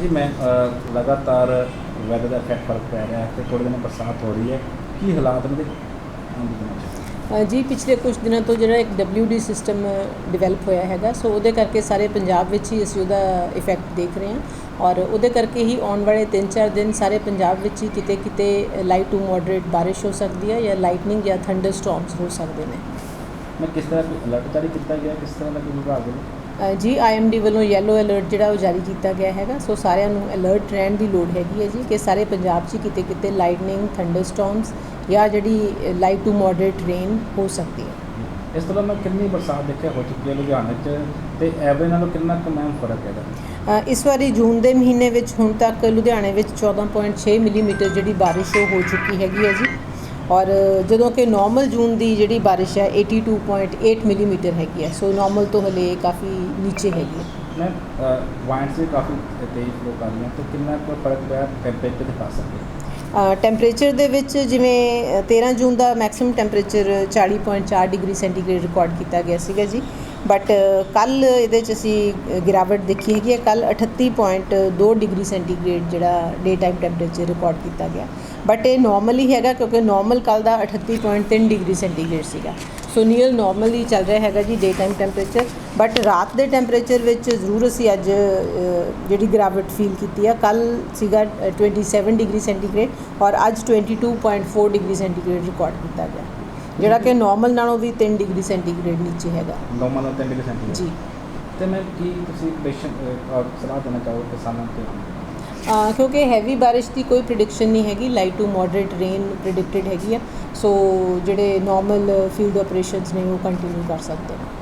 ਜੀ ਮੈਂ ਅ, ਲਗਾਤਾਰ ਵੈਦਰ ਦਾ ਇਫੈਕਟ ਫ਼ਰਕ ਪੈ ਰਿਹਾ ਹੈ ਤੇ ਥੋੜੇ ਦਿਨ ਬਰਸਾਤ ਹੋ ਰਹੀ ਹੈ। ਕੀ ਹਾਲਾਤ ਨੇ ਦੇ? ਅ, ਜੀ ਪਿਛਲੇ ਕੁਝ ਦਿਨਾਂ ਤੋਂ ਜਿਹੜਾ ਇੱਕ WD ਸਿਸਟਮ ਡਿਵੈਲਪ ਹੋਇਆ ਹੈਗਾ ਸੋ ਉਹਦੇ ਕਰਕੇ ਸਾਰੇ ਪੰਜਾਬ ਵਿੱਚ ਹੀ ਅਸੀਂ ਉਹਦਾ ਇਫੈਕਟ ਦੇਖ ਰਹੇ ਹਾਂ ਔਰ ਉਹਦੇ ਕਰਕੇ ਹੀ ਆਉਣ ਵਾਲੇ 3-4 ਦਿਨ ਸਾਰੇ ਪੰਜਾਬ ਵਿੱਚ ਹੀ ਕਿਤੇ ਕਿਤੇ ਲਾਈਟ ਟੂ ਮੋਡਰੇਟ ਬਾਰਿਸ਼ ਹੋ ਸਕਦੀ ਹੈ ਜਾਂ ਲਾਈਟਨਿੰਗ ਜਾਂ ਥੰਡਰ ਸਟਾਰਮਸ ਹੋ ਸਕਦੇ ਨੇ। ਮੈਂ ਕਿਸ ਤਰ੍ਹਾਂ ਕੋਈ ਅਲਰਟ ਜਾਰੀ ਕੀਤਾ ਗਿਆ? ਕਿਸ ਤਰ੍ਹਾਂ ਦਾ ਕੋਈ ਵਿਭਾਗ ਵੱਲੋਂ ਜੀ ਆਈਐਮਡੀ ਵੱਲੋਂ ਯੈਲੋ ਅਲਰਟ ਜਿਹੜਾ ਉਹ ਜਾਰੀ ਕੀਤਾ ਗਿਆ ਹੈਗਾ ਸੋ ਸਾਰਿਆਂ ਨੂੰ ਅਲਰਟ ਰਹਿਣ ਦੀ ਲੋੜ ਹੈਗੀ ਹੈ ਜੀ ਕਿ ਸਾਰੇ ਪੰਜਾਬ 'ਚ ਕਿਤੇ ਕਿਤੇ ਲਾਈਟਨਿੰਗ ਥੰਡਰ ਸਟਾਰਮਸ ਜਾਂ ਜਿਹੜੀ ਲਾਈਟ ਟੂ ਮੋਡਰੇਟ ਰੇਨ ਹੋ ਸਕਦੀ ਹੈ। ਇਸ ਤਰ੍ਹਾਂ ਮੈਂ ਕਿੰਨੀ ਬਰਸਾਤ ਦੇਖਿਆ ਹੋ ਚੁੱਕੀ ਹੈ ਲੁਧਿਆਣੇ 'ਚ ਤੇ ਐਵਰੇਜ ਨਾਲੋਂ ਕਿੰਨਾ ਕੁ ਮੈਮ ਫ਼ਰਕ ਹੈਗਾ? ਇਸ ਵਾਰੀ ਜੂਨ ਦੇ ਮਹੀਨੇ ਵਿੱਚ ਹੁਣ ਤੱਕ ਲੁਧਿਆਣੇ ਵਿੱਚ 14.6 ਮਿਲੀਮੀਟਰ ਜਿਹੜੀ ਬਾਰਿਸ਼ ਹੋ ਚੁੱਕੀ ਹੈਗੀ ਹੈ ਜੀ। ਔਰ ਜਦੋਂ ਕਿ ਨਾਰਮਲ ਜੂਨ ਦੀ ਜਿਹੜੀ ਬਾਰਿਸ਼ ਹੈ 82.8 ਮਿਲੀਮੀਟਰ ਹੈਗੀ ਹੈ। ਸੋ ਨਾਰਮਲ ਤੋਂ ਹਲੇ ਕਾਫੀ ਨੀਚੇ ਹੈਗੀ ਹੈ। ਮੈਂ ਵਾਇੰਟਸ ਵੀ ਕਾਫੀ ਤੇਜ਼ ਫਲੋ ਕਰ ਰਹੀਆਂ, ਤੇ ਕਿੰਨਾ ਕੁ ਫ਼ਰਕ ਪਿਆ ਟੈਂਪਰੇਚਰ ਦਿਖਾ ਸਕਦੇ ਟੈਂਪਰੇਚਰ ਦੇ ਵਿੱਚ ਜਿਵੇਂ ਅ, 13 ਜੂਨ ਦਾ maximum temperature 40.4 degree centigrade record ਕੀਤਾ ਗਿਆ ਸੀਗਾ ਜੀ। ਬਟ ਕੱਲ ਇਹਦੇ ਚ ਅਸੀਂ ਗਿਰਾਵਟ ਦੇਖੀ ਹੈਗੀ ਹੈ। ਕੱਲ 38.2 ਡਿਗਰੀ ਸੈਂਟੀਗ੍ਰੇਡ ਜਿਹੜਾ ਡੇ ਟਾਈਮ ਟੈਂਪਰੇਚਰ ਰਿਕਾਰਡ ਕੀਤਾ ਗਿਆ। ਬਟ ਇਹ ਨਾਰਮਲ ਹੀ ਹੈਗਾ ਕਿਉਂਕਿ ਨਾਰਮਲ ਕੱਲ ਦਾ 38.3 ਡਿਗਰੀ ਸੈਂਟੀਗ੍ਰੇਡ ਸੀਗਾ। ਸੋ ਨੀਅਰ ਨਾਰਮਲ ਚੱਲ ਰਿਹਾ ਹੈਗਾ ਜੀ ਡੇ ਟਾਈਮ ਟੈਂਪਰੇਚਰ ਬਟ ਰਾਤ ਦੇ ਟੈਂਪਰੇਚਰ ਵਿੱਚ ਜ਼ਰੂਰ ਅਸੀਂ ਅੱਜ ਜਿਹੜੀ ਗਿਰਾਵਟ ਫੀਲ ਕੀਤੀ ਆ ਕੱਲ ਸੀਗਾ ਅ, 27 ਡਿਗਰੀ ਸੈਂਟੀਗ੍ਰੇਡ ਔਰ ਅੱਜ 22.4 ਡਿਗਰੀ ਸੈਂਟੀਗ੍ਰੇਡ ਰਿਕਾਰਡ ਕੀਤਾ ਗਿਆ। ਜਿਹੜਾ ਕਿ ਨਾਰਮਲ ਨਾਲੋਂ ਵੀ 3 ਡਿਗਰੀ ਸੈਂਟੀਗ੍ਰੇਡ ਨੀਚੇ ਹੈਗਾ। ਨੋਰਮਲ ਨਾਲ 3 ਡਿਗਰੀ ਸੈਂਟੀਗ੍ਰੇਡ ਜੀ। ਤੇ ਮੈਂ ਕੀ ਤੁਸੀਂ ਪੇਸ਼ੈਂਟ ਔਰ ਸਲਾਹ ਦੇਣਾ ਚਾਹੋ ਕਿਸਾਨਾਂ ਤੇ ਅ, ਕਿਉਂਕਿ ਹੈਵੀ ਬਾਰਿਸ਼ ਦੀ ਕੋਈ ਪ੍ਰਿਡਿਕਸ਼ਨ ਨਹੀਂ ਹੈਗੀ light to moderate rain predicted ਹੈਗੀ ਆ। ਸੋ ਜਿਹੜੇ ਨਾਰਮਲ ਫੀਲਡ ਆਪਰੇਸ਼ਨਸ ਨੇ ਉਹ ਕੰਟੀਨਿਊ ਕਰ ਸਕਦੇ ਨੇ।